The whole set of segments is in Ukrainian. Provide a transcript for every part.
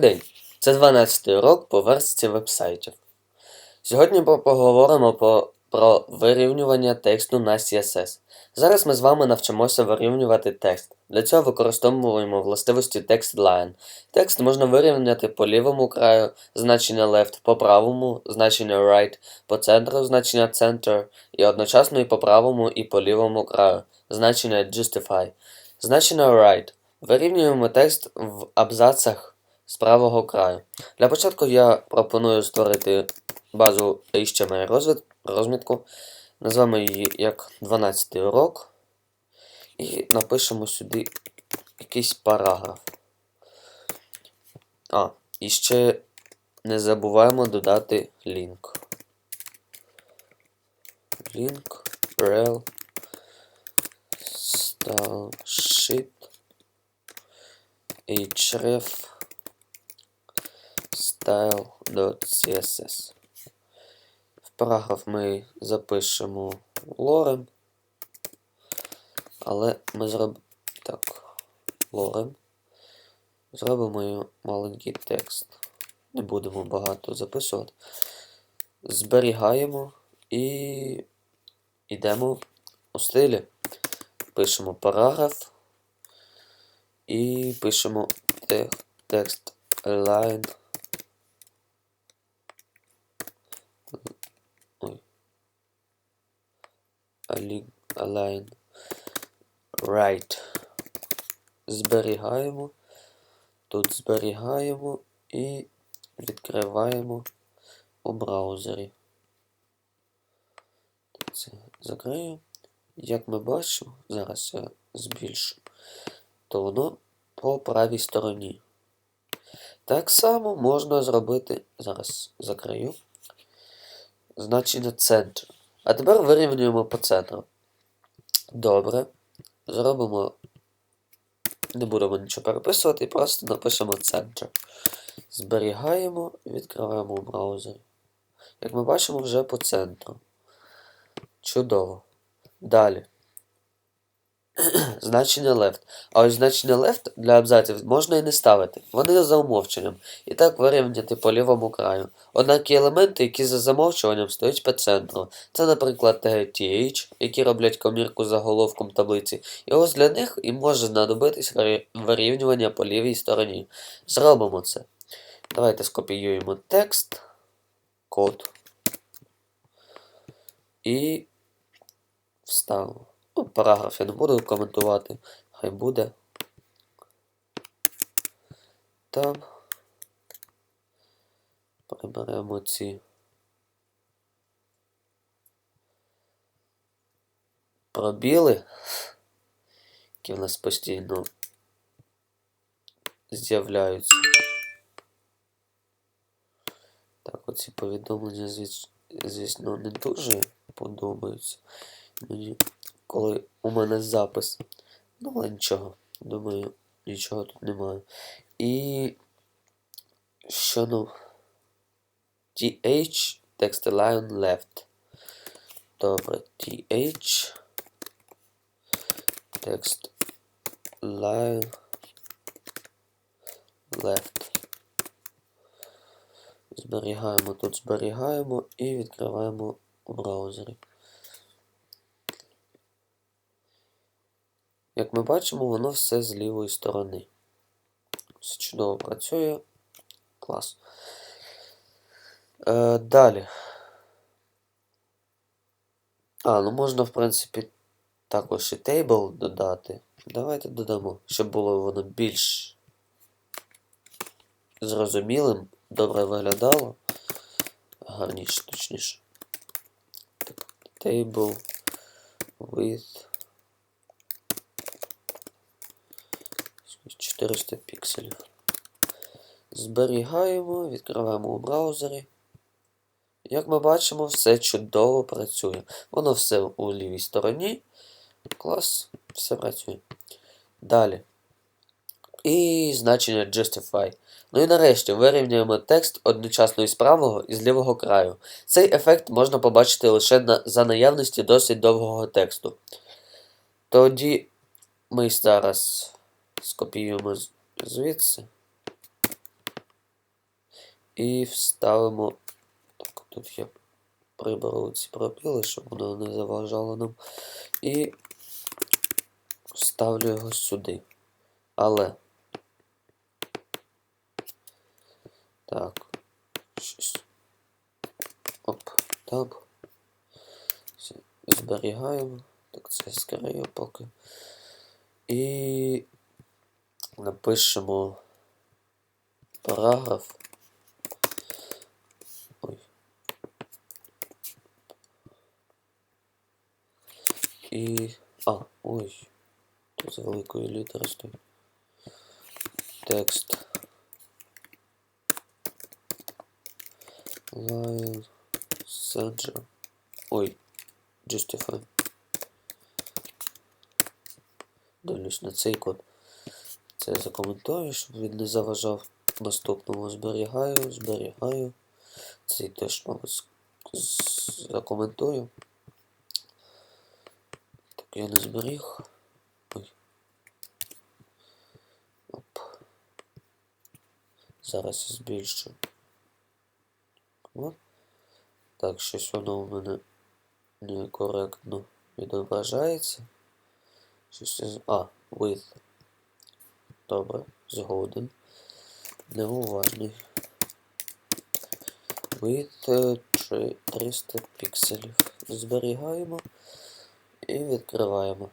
День. Це 12 урок по версії вебсайтів. Сьогодні поговоримо по, про вирівнювання тексту на CSS. Зараз ми з вами навчимося вирівнювати текст. Для цього використовуємо властивості TextLine. Текст можна вирівняти по лівому краю, значення left, по правому, значення right, по центру значення center, і одночасно і по правому, і по лівому краю, значення justify. Значення right. Вирівнюємо текст в абзацах з правого краю. Для початку я пропоную створити базу HTML розвід- розмітку. Назвемо її як 12 урок. І напишемо сюди якийсь параграф. А, і ще не забуваємо додати лінк. Лінк, rel, sheet, href, style.css. В параграф ми запишемо лорем, але ми зробимо так, лорем. Зробимо маленький текст. Не будемо багато записувати. Зберігаємо і йдемо у стилі. Пишемо параграф і пишемо те- текст line. Ой. Align, right. Зберігаємо. Тут зберігаємо і відкриваємо у браузері. Це закрию. Як ми бачимо, зараз я збільшу, то воно по правій стороні. Так само можна зробити, зараз закрию, значення центр. А тепер вирівнюємо по центру. Добре. Зробимо. Не будемо нічого переписувати, просто напишемо центр. Зберігаємо, відкриваємо у браузері. Як ми бачимо, вже по центру. Чудово. Далі. значення left. А ось значення left для абзаців можна і не ставити. Вони за умовченням. І так вирівняти по лівому краю. Однак є елементи, які за замовчуванням стоять по центру. Це, наприклад, TH, які роблять комірку заголовком таблиці. І ось для них і може знадобитись вирівнювання по лівій стороні. Зробимо це. Давайте скопіюємо текст, код і вставимо. Ну, параграф я не буду коментувати. Хай буде. Там. Приберемо ці. Пробіли, які в нас постійно з'являються. Так, оці повідомлення, звісно, не дуже подобаються. Мені, коли у мене запис. Ну, але нічого. Думаю, нічого тут немає. І що ну? TH text align left. Добре, TH text line left. Зберігаємо тут, зберігаємо і відкриваємо у браузері. Як ми бачимо, воно все з лівої сторони. Все чудово працює. Клас. Е, далі. А, ну можна, в принципі, також і table додати. Давайте додамо, щоб було воно більш зрозумілим, добре виглядало. Гарніше, точніше. Так, table with 400 пікселів. Зберігаємо, відкриваємо у браузері. Як ми бачимо, все чудово працює. Воно все у лівій стороні. Клас, все працює. Далі. І значення Justify. Ну і нарешті вирівнюємо текст одночасно із правого і з лівого краю. Цей ефект можна побачити лише на, за наявності досить довгого тексту. Тоді ми зараз скопіюємо звідси. І вставимо. Так, тут я приберу ці пробіли, щоб воно не заважало нам. І ставлю його сюди. Але. Так. Щось. Оп. Все, Зберігаємо. Так, це скорее поки. І напишемо параграф. Ой. І... А, ой. Тут з великої літери стоїть. Текст. Line Center. Ой. Justify. Дивлюсь на цей код. Це закоментую, щоб він не заважав наступному. Зберігаю, зберігаю. Цей теж, мабуть, закоментую. Так, я не зберіг. Ой. Оп. Зараз я збільшу. От. Так, щось воно у мене некоректно відображається. Щось. А, with. Добре, згоден. Неуважний. Е, 300 пікселів. Зберігаємо і відкриваємо.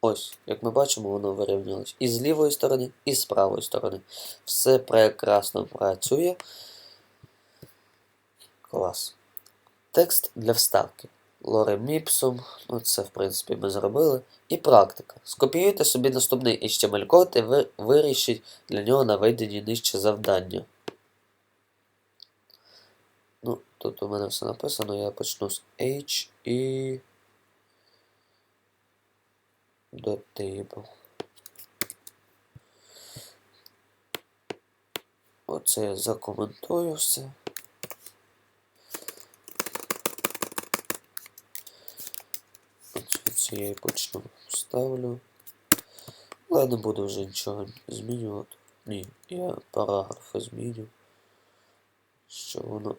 Ось, як ми бачимо, воно вирівнялось і з лівої сторони, і з правої сторони. Все прекрасно працює. Клас. Текст для вставки. Лорем іпсум, ну це в принципі ми зробили. І практика. Скопіюйте собі наступний HTML-код і вирішіть для нього наведені нижче завдання. Ну, тут у мене все написано, я почну з H і. Dot table. Оце я закоментую все. Оце цієї почну ставлю. Але не буду вже нічого змінювати. Ні, я параграфи зміню. Щоб воно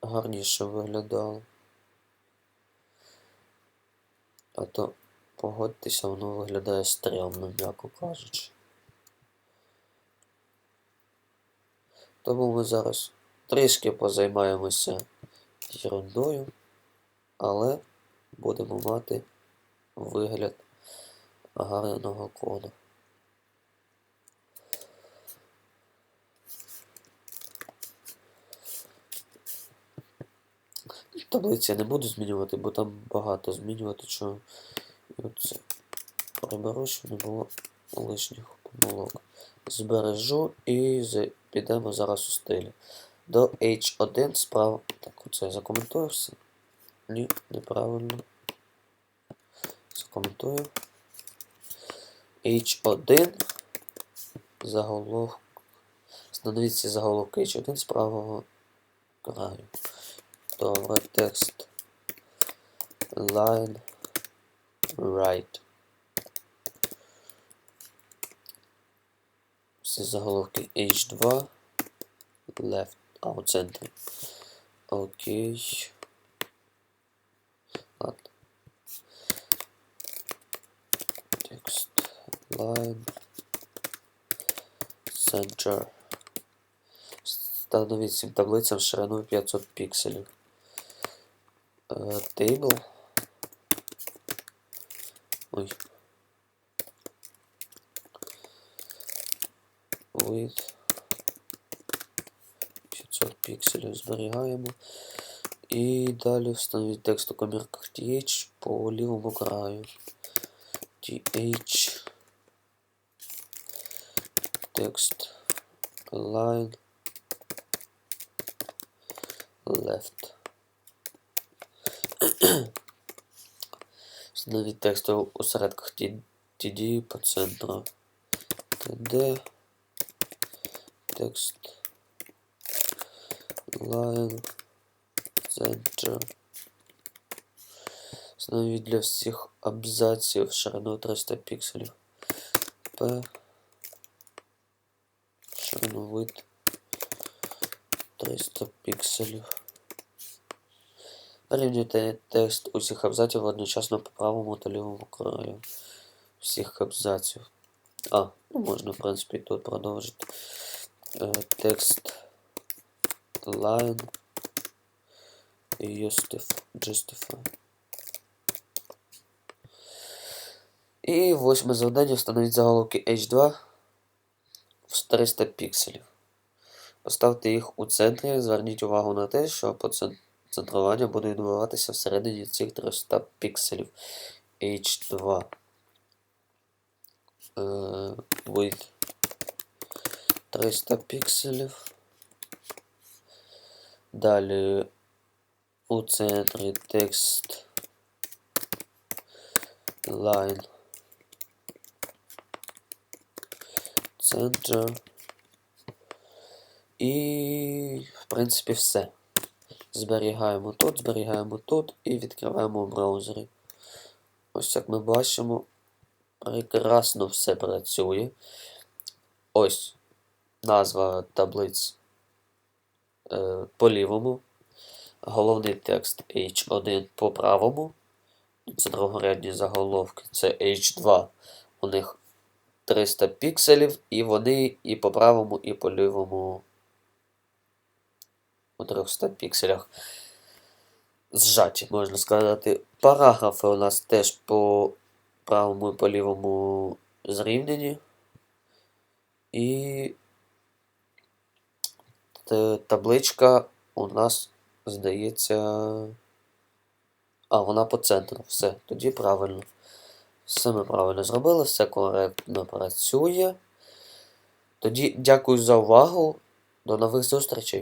гарніше виглядало. А то погодьтеся, воно виглядає стрьомно, м'яко кажучи. Тому ми зараз трішки позаймаємося ерундою, але будемо мати вигляд гарного коду. Таблиці я не буду змінювати, бо там багато змінювати чого. І оце приберу, щоб не було лишніх помилок. Збережу і підемо зараз у стилі. До H1 справа. Так, оце я закоментую все. Ні, неправильно. Закоментую. H1 заголовок. Встановіться заголовок H1 з правого краю. Добре, текст. Line right. Всі заголовки H2 left. А, у центрі. Окей. Ладно. Текст line center. Встановіть цим таблицям шириною 500 пікселів. Е, Table. Ой. With 500 пікселів зберігаємо. І далі встановіть текст у комірках TH по лівому краю. TH. Текст. Line. Left. Встановіть текст у у середках TD по центру. TD. Текст. Line. Center. Встановіть для всіх абзаців ширину 300 пікселів. P. Ширину вид 300 пікселів. Вирівнюйте текст усіх абзаців одночасно по правому та лівому краю. Всіх абзаців. А, ну можна, в принципі, тут продовжити. Е, текст line justif- justify. І восьме завдання встановіть заголовки H2 В 300 пікселів. Поставте їх у центрі. Зверніть увагу на те, що центрування буде відбуватися всередині цих 300 пікселів. H2 е, width 300 пікселів. Далі у центрі текст line center. І, в принципі, все. Зберігаємо тут, зберігаємо тут і відкриваємо в браузері. Ось як ми бачимо, прекрасно все працює. Ось назва таблиць е, по лівому. Головний текст H1 по правому. Це другорядні заголовки. Це H2. У них 300 пікселів, і вони і по правому, і по лівому у 300 пікселях зжаті, можна сказати. Параграфи у нас теж по правому і по лівому зрівняні. І табличка у нас, здається. А, вона по центру. Все, тоді правильно. Все ми правильно зробили, все коректно працює. Тоді дякую за увагу. До нових зустрічей.